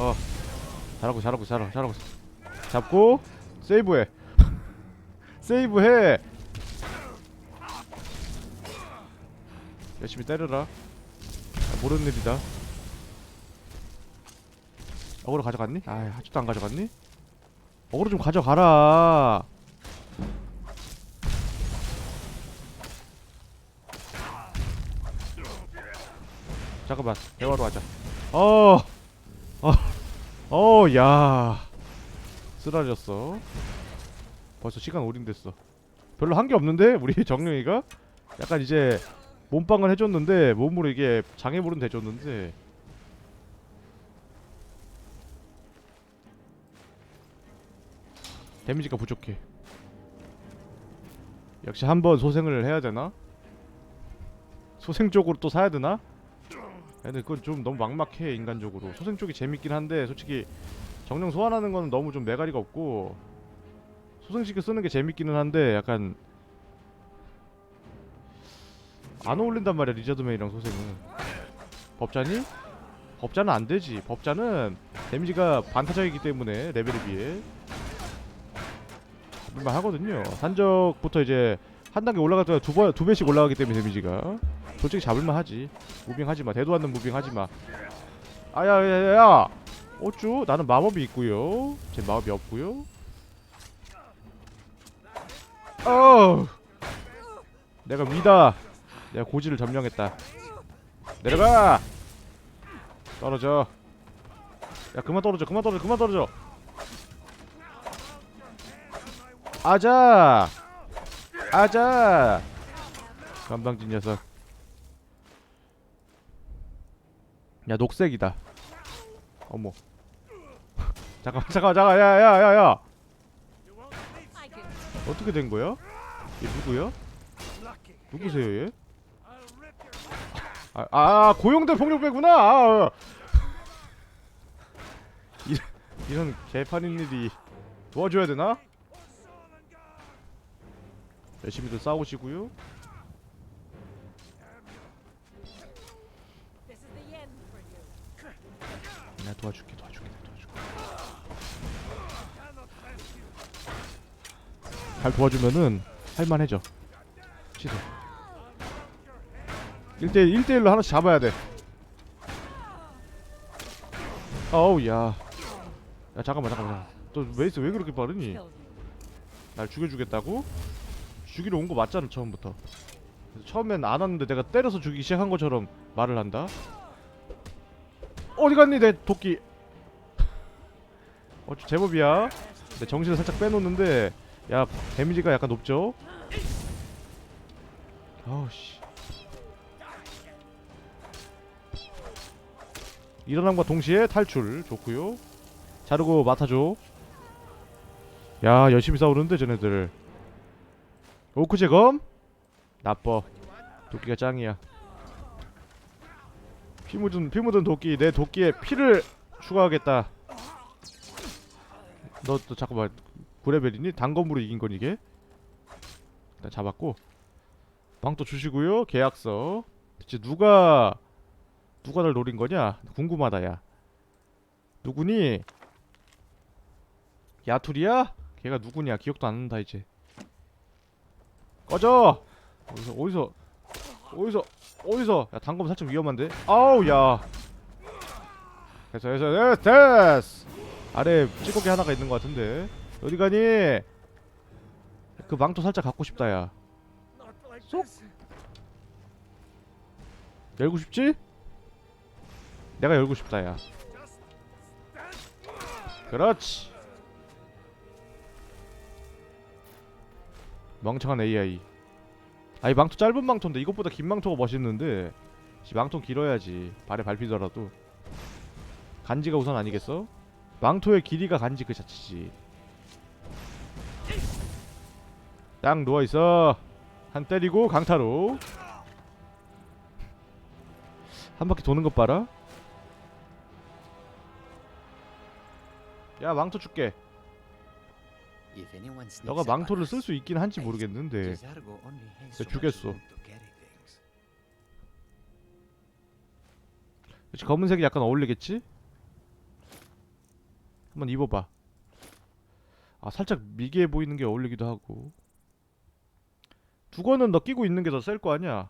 어. 잘하고 잘하고 잘하고 잘하고. 잡고 세이브해. 세이브해. 열심히 때려라. 아, 모르는 일이다. 어그로 가져갔니? 아 아직도 안 가져갔니? 어그로 좀 가져가라. 잠깐만 대화로 하자. 어, 어, 어, 야, 쓰라졌어. 벌써 시간 오림 됐어. 별로 한 게 없는데 우리 정령이가 약간 이제 몸빵을 해줬는데 몸으로 이게 장애물은 대줬는데 데미지가 부족해. 역시 한번 소생을 해야 되나? 소생 쪽으로 또 사야 되나? 근데 그건 좀 너무 막막해 인간적으로. 소생 쪽이 재밌긴 한데 솔직히 정령 소환하는 거는 너무 좀 매가리가 없고 소생시켜 쓰는 게 재밌기는 한데 약간 안 어울린단 말이야 리자드맨이랑 소생은. 법자니? 법자는 안 되지. 법자는 데미지가 반타작이기 때문에 레벨에 비해. 잡을만 하거든요. 산적부터 이제 한 단계 올라갈 때가 두, 번, 두 배씩 올라가기 때문에 데미지가. 솔직히 잡을만 하지. 무빙 하지마. 대도 않는 무빙 하지마. 아야야야야! 어쭈? 나는 마법이 있고요. 제 마법이 없고요. 어 내가 위다. 내가 고지를 점령했다. 내려가! 떨어져. 야 그만 떨어져 그만 떨어져 그만 떨어져. 아자 아자 건방진 녀석 야 녹색이다 어머 잠깐만 잠깐만 잠깐 야야 야 야 어떻게 된 거야? 얘 누구야? 누구세요 얘? 아, 아 고용된 폭력배구나 아, 이런, 이런 개판인 일이 도와줘야 되나? 열심히들 싸우시고요. 내가 도와줄게 도와줄게 내가 도와줄게 잘 도와주면은 할만해져 취소 1대1 1대1로 하나씩 잡아야 돼 어우 야. 야 잠깐만 잠깐만 너 웨이스 왜 그렇게 빠르니. 날 죽여주겠다고? 죽이러 온 거 맞잖아 처음부터. 처음엔 안 왔는데 내가 때려서 죽이기 시작한 것처럼 말을 한다? 어디 갔니 내 도끼? 어 제법이야. 내 정신을 살짝 빼놓는데 야 데미지가 약간 높죠? 아우씨. 일어남과 동시에 탈출. 좋고요. 자르고 맡아줘. 야 열심히 싸우는데 쟤네들 오크 제검. 나빠. 도끼가 짱이야. 피 묻은 피 묻은 도끼. 내 도끼에 피를 추가하겠다. 너 또 잠깐만. 9레벨이니? 단검으로 이긴 건 이게? 일단 잡았고. 방도 주시고요. 계약서. 대체 누가 누가 날 노린 거냐? 궁금하다 야. 누구니? 야투리야? 걔가 누구냐? 기억도 안 난다 이제 꺼져. 어디서 어디서 어디서 어디서? 야 단검 살짝 위험한데? 아우 야. 됐어 됐어 됐어 됐어. 아래 찌꺼기 하나가 있는 것 같은데. 어디 가니? 그 망토 살짝 갖고 싶다 야. 쏙. 열고 싶지? 내가 열고 싶다 야. 그렇지. 멍청한 AI 아이 망토 짧은 망토인데 이것보다 긴 망토가 멋있는데. 씨, 망토 길어야지. 발에 밟히더라도. 간지가 우선 아니겠어? 망토의 길이가 간지 그 자체지. 딱 누워있어. 한 때리고 강타로. 한 바퀴 도는 것 봐라. 야 망토 줄게 너가 망토를 쓸 수 있긴 한지 모르겠는데 내가 주겠어. 그치 검은색이 약간 어울리겠지? 한번 입어봐. 아 살짝 미개해 보이는 게 어울리기도 하고. 두건은 너 끼고 있는 게 더 셀 거 아니야?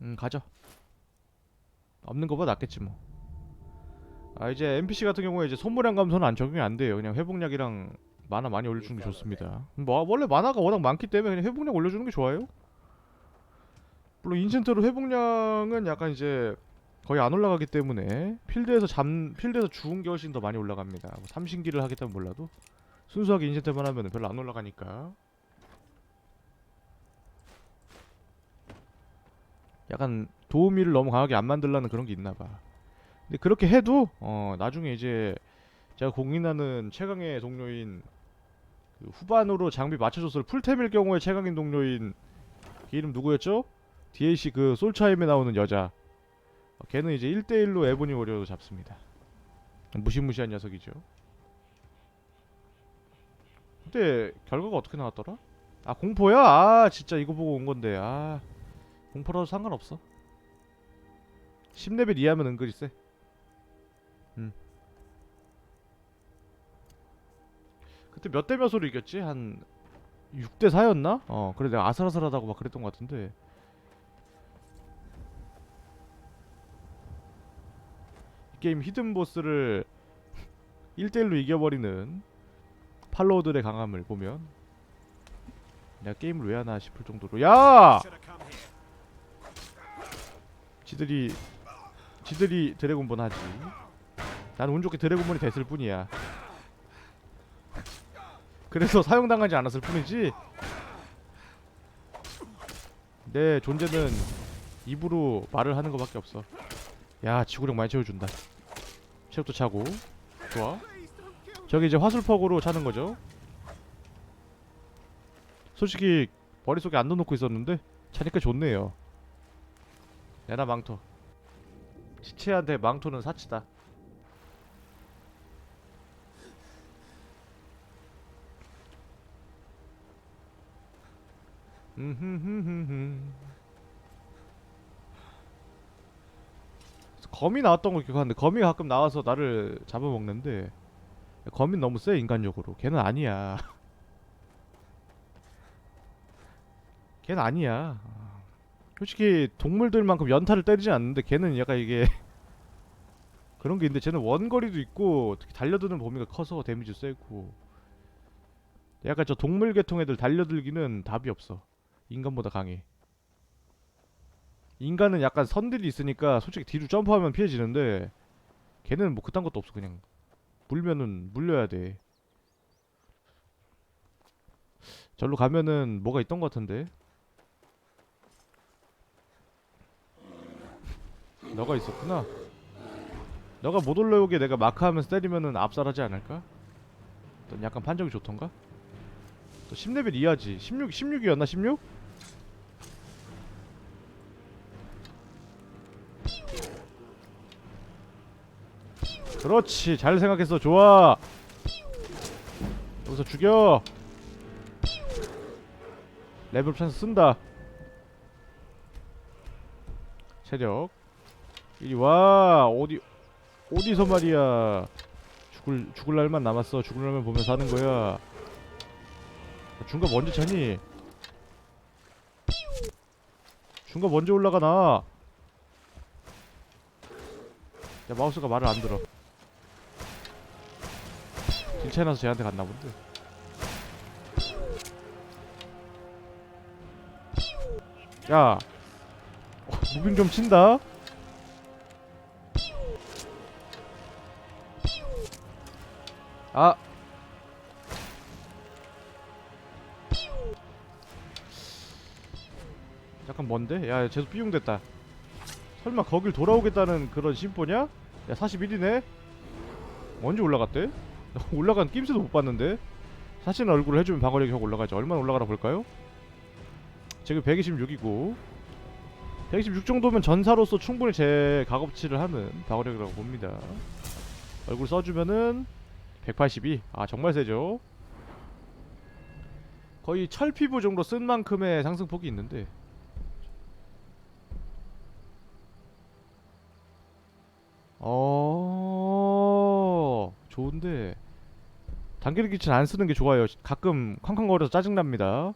음 가져. 없는 거보다 낫겠지 뭐. 아 이제 NPC 같은 경우에 이제 손무량 감소는 안 적용이 안 돼요. 그냥 회복약이랑 만화 많이 올려주는 게 좋습니다. 뭐 원래 만화가 워낙 많기 때문에 그냥 회복량 올려주는 게 좋아요. 물론 인챈트로 회복량은 약간 이제 거의 안 올라가기 때문에 필드에서 잠 필드에서 죽은 게 훨씬 더 많이 올라갑니다. 뭐 삼신기를 하겠다면 몰라도 순수하게 인챈트만 하면 별로 안 올라가니까. 약간 도우미를 너무 강하게 안 만들라는 그런 게 있나 봐. 근데 그렇게 해도 어 나중에 이제 제가 공인하는 최강의 동료인 그 후반으로 장비 맞춰줬을 풀템일 경우에 최강인 동료인 그 이름 누구였죠? DLC 그 솔차임에 나오는 여자 어, 걔는 이제 1대1로 에보니 워리어도 잡습니다 무시무시한 녀석이죠 근데 결과가 어떻게 나왔더라? 아 공포야? 아 진짜 이거 보고 온 건데 아 공포라도 상관없어 10레벨 이하면 은근히 세 그때 몇 대 몇으로 이겼지? 한 6대 4였나? 어 그래 내가 아슬아슬하다고 막 그랬던 것 같은데 이 게임 히든 보스를 1대1로 이겨버리는 팔로우들의 강함을 보면 내가 게임을 왜 하나 싶을 정도로 야! 지들이 지들이 드래곤본 하지 난 운 좋게 드래곤본이 됐을 뿐이야 그래서 사용당하지 않았을 뿐이지. 내 존재는 입으로 말을 하는 것밖에 없어. 야 지구력 많이 채워준다. 체력도 차고. 좋아. 저기 이제 화술퍽으로 차는 거죠. 솔직히 머릿속에 안 넣어놓고 있었는데 차니까 좋네요. 내나 망토. 시체한테 망토는 사치다 거미 나왔던 걸 기억하는데 거미가 가끔 나와서 나를 잡아먹는데 거미는 너무 세 인간적으로. 걔는 아니야. 걔는 아니야. 솔직히 동물들만큼 연타를 때리지 않는데 걔는 약간 이게 그런 게 있는데 쟤는 원거리도 있고 특히 달려드는 범위가 커서 데미지 세고. 약간 저 동물 계통 애들 달려들기는 답이 없어 인간보다 강해. 인간은 약간 선들이 있으니까 솔직히 뒤로 점프하면 피해지는데 걔는 뭐 그딴 것도 없어 그냥 물면은 물려야 돼. 절로 가면은 뭐가 있던 것 같은데. 너가 있었구나. 너가 못 올라오게 내가 마크하면서 때리면은 압살하지 않을까? 넌 약간 판정이 좋던가? 또 10레벨 이하지 16, 16이었나 16? 그렇지. 잘 생각했어. 좋아. 여기서 죽여. 레벨 찬스 쓴다. 체력. 이리 와. 어디 어디서 말이야. 죽을 죽을 날만 남았어. 죽을 날만 보면서 하는 거야. 중간 먼저 차니? 중간 먼저 올라가 나? 야 마우스가 말을 안 들어 길차나서 쟤한테 갔나 본데 야 어, 무빙 좀 친다 아 약간 먼데? 야 쟤도 삐용됐다 설마 거길 돌아오겠다는 그런 심보냐? 야 41이네? 언제 올라갔대? 올라간 낌새도 못 봤는데? 사진 얼굴을 해주면 방어력이 확 올라가죠. 얼마나 올라가나 볼까요? 지금 126이고 126 정도면 전사로서 충분히 제 값어치를 하는 방어력이라고 봅니다. 얼굴 써주면은 182. 아 정말 세죠? 거의 철피부 정도 쓴 만큼의 상승폭이 있는데. 어 좋은데 단계를 기ችን 안 쓰는 게 좋아요. 가끔 쾅쾅거려서 짜증납니다.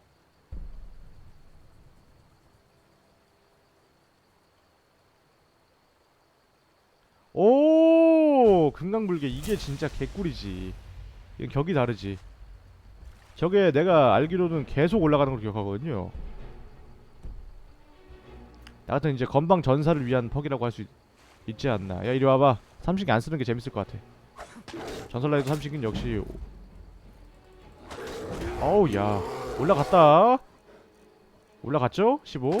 오 금강불개 이게 진짜 개꿀이지. 이건 격이 다르지. 저게 내가 알기로는 계속 올라가는 걸 기억하거든요. 나 같은 이제 건방 전사를 위한 퍽이라고 할 수 있지 않나. 야 이리 와봐. 삼식이 안 쓰는 게 재밌을 것 같아. 전설라이도 삼식은 역시 어우 야 올라갔다. 올라갔죠? 15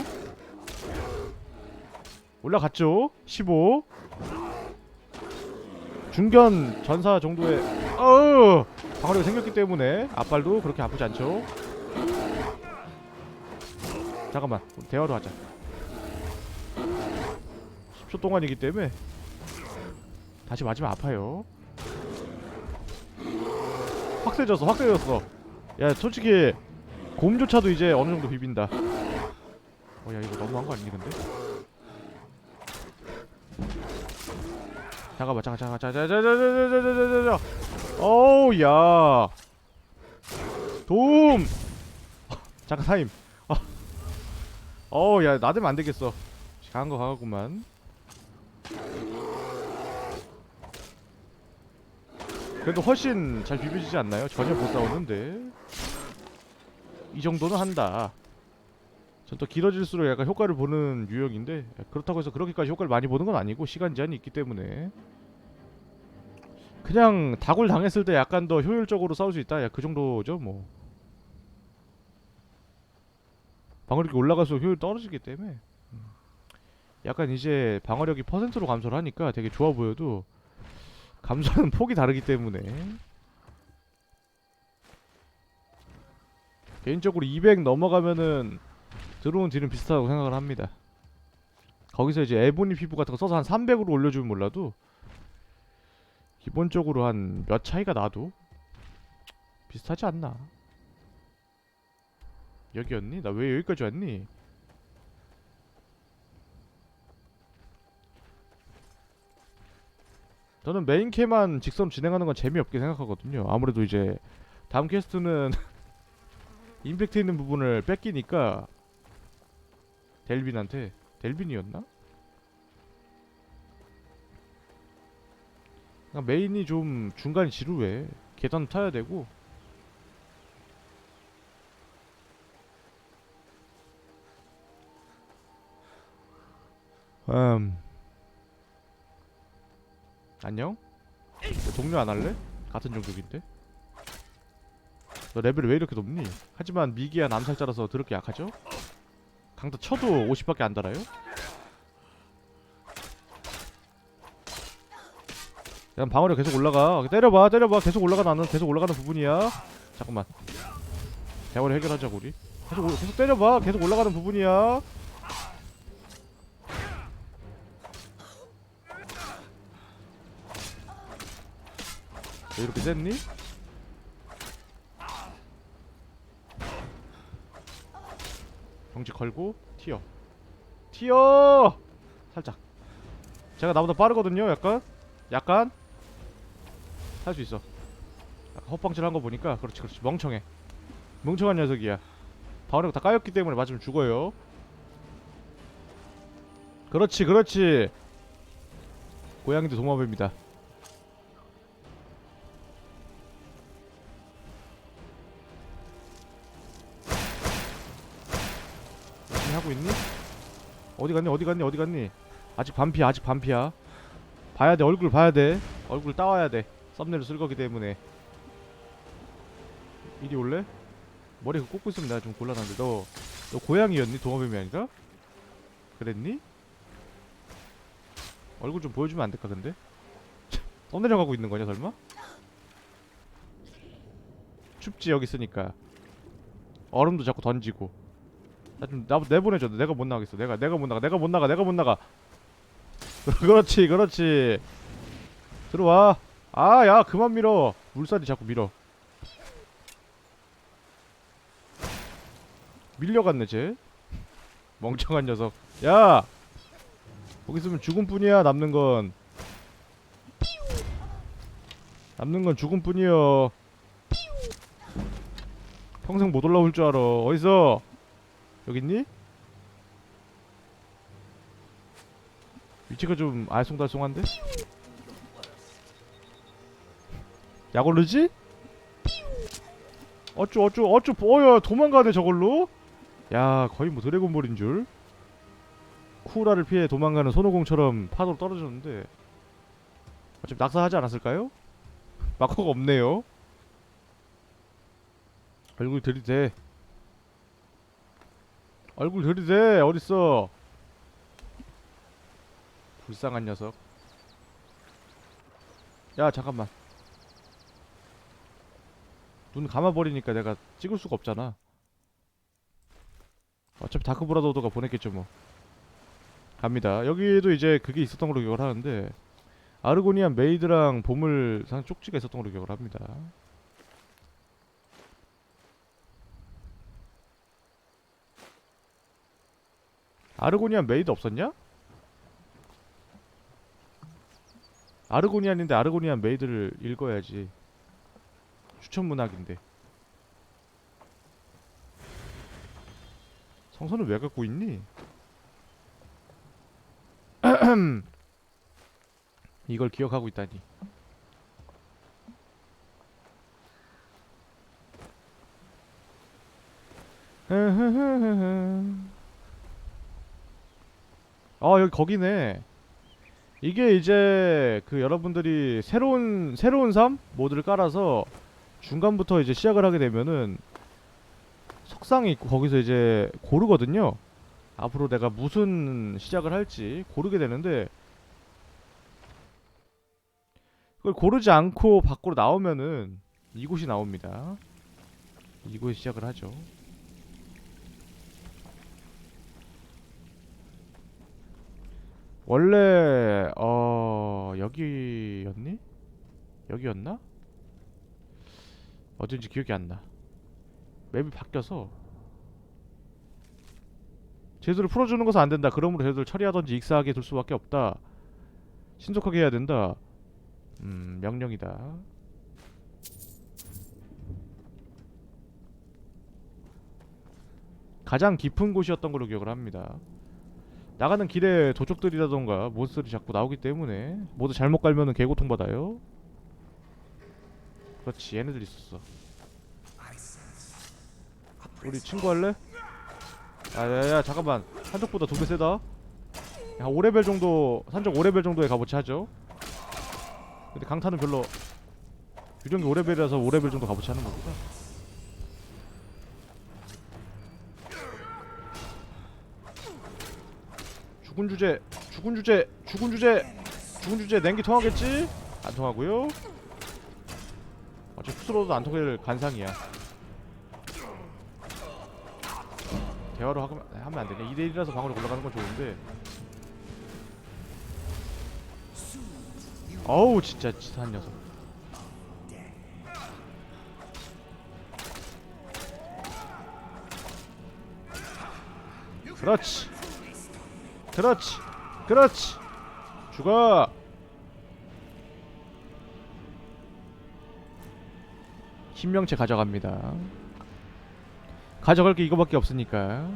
올라갔죠? 15 중견 전사 정도의 어우 방어력이 생겼기 때문에 앞발도 그렇게 아프지 않죠? 잠깐만 대화로 하자 10초 동안이기 때문에 다시 맞으면 아파요 확 세졌어 확 세졌어. 야 솔직히 곰조차도 이제 어느 정도 비빈다. 어 야 이거 너무한 거 아니니 근데? 잠깐만 잠깐 잠깐 잠깐 어우 야. 도움! 잠깐 타임. 어. 어우 야 나대면 안 되겠어. 강한 거 강하구만 그래도 훨씬 잘 비벼지지 않나요? 전혀 못 싸웠는데. 이 정도는 한다. 전 또 길어질수록 약간 효과를 보는 유형인데 그렇다고 해서 그렇게까지 효과를 많이 보는 건 아니고 시간 제한이 있기 때문에. 그냥 다굴 당했을 때 약간 더 효율적으로 싸울 수 있다? 야 그 정도죠 뭐. 방어력이 올라갈수록 효율 떨어지기 때문에. 음. 약간 이제 방어력이 퍼센트로 감소를 하니까 되게 좋아 보여도 감소하는 폭이 다르기 때문에 개인적으로 200 넘어가면은 들어온 딜은 비슷하다고 생각을 합니다. 거기서 이제 에보니 피부 같은 거 써서 한 300으로 올려주면 몰라도 기본적으로 한 몇 차이가 나도 비슷하지 않나? 여기였니? 나 왜 여기까지 왔니? 저는 메인 캐만 직선 진행하는 건 재미없게 생각하거든요. 아무래도 이제 다음 퀘스트는 임팩트 있는 부분을 뺏기니까 델빈한테 델빈이었나? 그냥 메인이 좀 중간이 지루해. 계단 타야 되고. 음. 안녕? 너 동료 안 할래? 같은 종족인데? 너 레벨이 왜 이렇게 높니? 하지만 미기한 암살자라서 더럽게 약하죠? 강타 쳐도 50밖에 안 달아요? 그냥 방어력 계속 올라가 때려봐 때려봐 계속 올라가 나는 계속 올라가는 부분이야 잠깐만 대화를 해결하자고 우리 계속, 올- 계속 때려봐 계속 올라가는 부분이야 이렇게 셌니? 경지 걸고 튀어. 튀어! 살짝. 제가 나보다 빠르거든요 약간. 약간? 할 수 있어. 약간 헛방질 한 거 보니까 그렇지 그렇지. 멍청해. 멍청한 녀석이야. 방어력 다 까였기 때문에 맞으면 죽어요. 그렇지 그렇지. 고양이도 동업입니다 하고 있니? 어디 갔니 어디 갔니 어디 갔니 아직 반피야 아직 반피야 봐야 돼 얼굴 봐야 돼 얼굴 따와야 돼 썸네일 쓸 거기 때문에 이리 올래? 머리 그 꽂고 있으면 내가 좀 곤란한데 너 너 고양이였니? 동업뱀이 아니라? 그랬니? 얼굴 좀 보여주면 안 될까 근데? 썸네일 가고 있는 거냐 설마? 춥지 여기 있으니까 얼음도 자꾸 던지고 나좀나 내보내줘. 내가 못 나가겠어. 내가 내가 못 나가. 내가 못 나가. 내가 못 나가. 그렇지, 그렇지. 들어와. 아, 야, 그만 밀어. 물살이 자꾸 밀어. 밀려갔네, 쟤. 멍청한 녀석. 야, 거기 있으면 죽음뿐이야. 남는 건. 남는 건 죽음뿐이여. 평생 못 올라올 줄 알아. 어딨어? 여기 있니? 위치가 좀 알쏭달쏭한데? 약 오르지? 어쭈 어쭈 어쭈 어야 도망가네 저걸로? 야 거의 뭐 드래곤볼인 줄 쿠라를 피해 도망가는 손오공처럼 파도로 떨어졌는데 어차피 낙사하지 않았을까요? 마커가 없네요 얼굴 들이대 얼굴 들이대 어딨어? 불쌍한 녀석. 야 잠깐만. 눈 감아버리니까 내가 찍을 수가 없잖아. 어차피 다크브라더가 보냈겠죠 뭐. 갑니다. 여기도 이제 그게 있었던 걸로 기억을 하는데 아르고니안 메이드랑 보물상 쪽지가 있었던 걸로 기억을 합니다 아르고니안 메이드 없었냐? 아르고니안인데 아르고니안 메이드를 읽어야지 추천 문학인데 성선을 왜 갖고 있니? 이걸 기억하고 있다니 아 여기 거기네 이게 이제 그 여러분들이 새로운 새로운 삶 모드를 깔아서 중간부터 이제 시작을 하게 되면은 석상이 있고 거기서 이제 고르거든요. 앞으로 내가 무슨 시작을 할지 고르게 되는데 그걸 고르지 않고 밖으로 나오면은 이곳이 나옵니다. 이곳에 시작을 하죠. 원래 어 여기였니? 여기였나? 어딘지 기억이 안 나. 맵이 바뀌어서 제도를 풀어주는 것은 안 된다. 그러므로 제도를 처리하던지 익사하게 둘 수밖에 없다. 신속하게 해야 된다. 음 명령이다. 가장 깊은 곳이었던 걸로 기억을 합니다. 나가는 길에 도적들이라던가 몬스터들이 자꾸 나오기 때문에 모두 잘못 갈면은 개고통 받아요. 그렇지 얘네들 있었어. 우리 친구 할래? 야야야 잠깐만 산적보다 두 배 세다. 야 5레벨 정도 산적 5레벨 정도의 값어치 하죠. 근데 강타는 별로 유령기 5레벨이라서 5레벨 정도 값어치 하는 거구나. 죽은 주제, 죽은 주제, 죽은 주제, 죽은 주제 냉기 통하겠지? 안 통하고요. 어차피 푸스로도 안 통할 간상이야. 대화로 하면, 하면 안 되냐? 2대1이라서 방으로 올라가는 건 좋은데. 어우 진짜 치사한 녀석. 그렇지. 그렇지. 그렇지. 죽어. 신명체 가져갑니다. 가져갈 게 이거밖에 없으니까.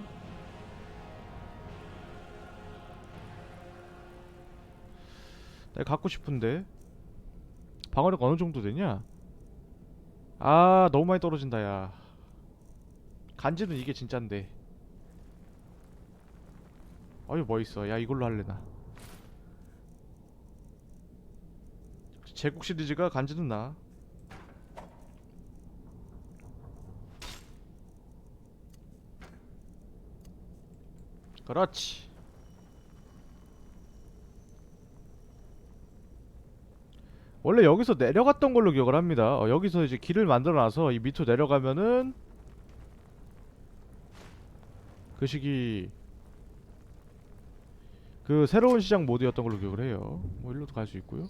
내가 갖고 싶은데. 방어력 어느 정도 되냐? 아 너무 많이 떨어진다 야. 간지는 이게 진짠데 어이 뭐 있어. 야 이걸로 할래 나. 제국 시리즈가 간지는 나. 그렇지. 원래 여기서 내려갔던 걸로 기억을 합니다. 어, 여기서 이제 길을 만들어놔서 이 밑으로 내려가면은 그 시기 그 새로운 시장 모드였던 걸로 기억을 해요. 뭐 일로도 갈 수 있고요.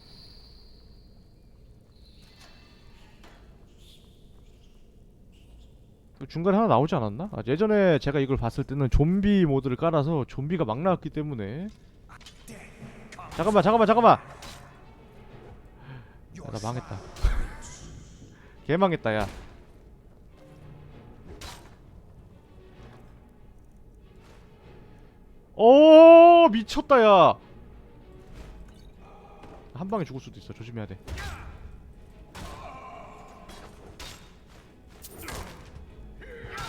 그 중간에 하나 나오지 않았나? 아, 예전에 제가 이걸 봤을 때는 좀비 모드를 깔아서 좀비가 막 나왔기 때문에 잠깐만 잠깐만 잠깐만 야, 나 망했다 개 망했다 야 오 미쳤다 야 한 방에 죽을 수도 있어 조심해야 돼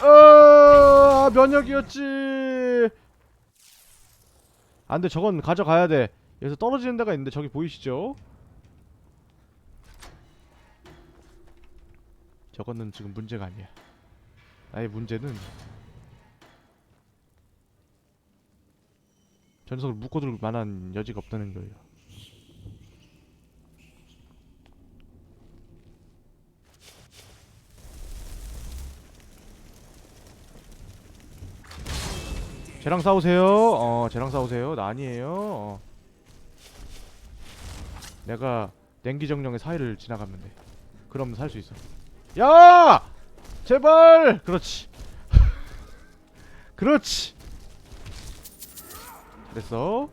아, 면역이었지. 안돼, 저건 가져가야 돼. 여기서 떨어지는 데가 있는데 저기 보이시죠? 저거는 지금 문제가 아니야. 나의 문제는 전석을 묶어둘 만한 여지가 없다는 거예요. 쟤랑 싸우세요. 어, 쟤랑 싸우세요. 나 아니에요. 어. 내가 냉기정령의 사이를 지나가면 돼. 그럼 살 수 있어. 야! 제발! 그렇지. 그렇지. 됐어.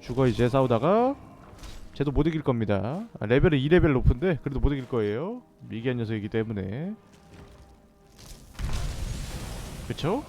죽어 이제 싸우다가 쟤도 못 이길 겁니다. 아, 레벨은 2레벨 높은데 그래도 못 이길 거예요. 미개한 녀석이기 때문에. 그쵸?